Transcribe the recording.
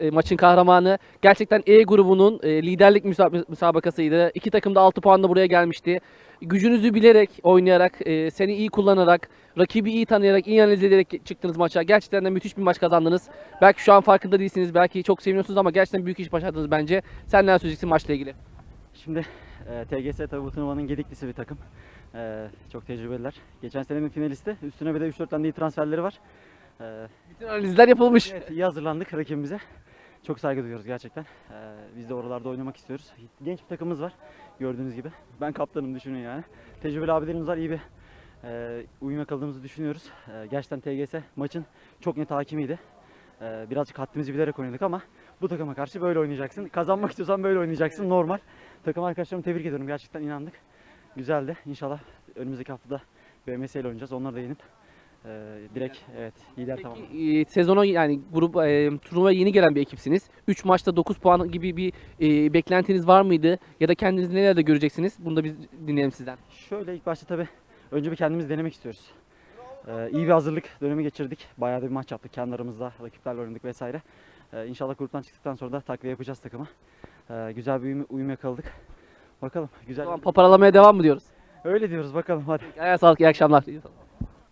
e, maçın kahramanı. Gerçekten E grubunun e, liderlik müsa- müsabakasıydı. İki takım da 6 puanla buraya gelmişti. Gücünüzü bilerek, oynayarak, e, seni iyi kullanarak, rakibi iyi tanıyarak, iyi analiz ederek çıktınız maça. Gerçekten de müthiş bir maç kazandınız. Belki şu an farkında değilsiniz, belki çok seviniyorsunuz ama gerçekten büyük iş başardınız bence. Sen neler söyleyeceksin maçla ilgili? Şimdi e, TGS tabi bu turnuvanın gediklisi bir takım. E, çok tecrübeliler. Geçen senenin finalisti. Üstüne bir de 3-4 tane iyi transferleri var. Bütün analizler yapılmış. evet, iyi hazırlandık rakibimize. Çok saygı duyuyoruz gerçekten. E, biz de oralarda oynamak istiyoruz. Genç bir takımımız var gördüğünüz gibi. Ben kaptanım düşünün yani. Tecrübeli abilerimiz var. iyi bir e, uyum yakaladığımızı düşünüyoruz. E, gerçekten TGS maçın çok net hakimiydi. E, birazcık haddimizi bilerek oynadık ama bu takıma karşı böyle oynayacaksın. Kazanmak istiyorsan böyle oynayacaksın. Normal. Takım arkadaşlarımı tebrik ediyorum. Gerçekten inandık. Güzeldi. İnşallah önümüzdeki haftada BMS ile oynayacağız. Onları da yenip e, direkt evet lider tamam. E, sezona yani grup e, turnuvaya yeni gelen bir ekipsiniz. 3 maçta 9 puan gibi bir e, beklentiniz var mıydı? Ya da kendinizi nelerde göreceksiniz? Bunu da biz dinleyelim sizden. Şöyle ilk başta tabii önce bir kendimiz denemek istiyoruz. Ee, iyi bir hazırlık dönemi geçirdik. Bayağı da bir maç yaptık kendi aramızda. Rakiplerle oynadık vesaire. Ee, inşallah gruptan çıktıktan sonra da takviye yapacağız takıma. Ee, güzel bir uyum, uyum yakaladık. Bakalım güzel. zaman paparalamaya devam mı diyoruz? Öyle diyoruz bakalım hadi. Ayağa sağlık, iyi akşamlar.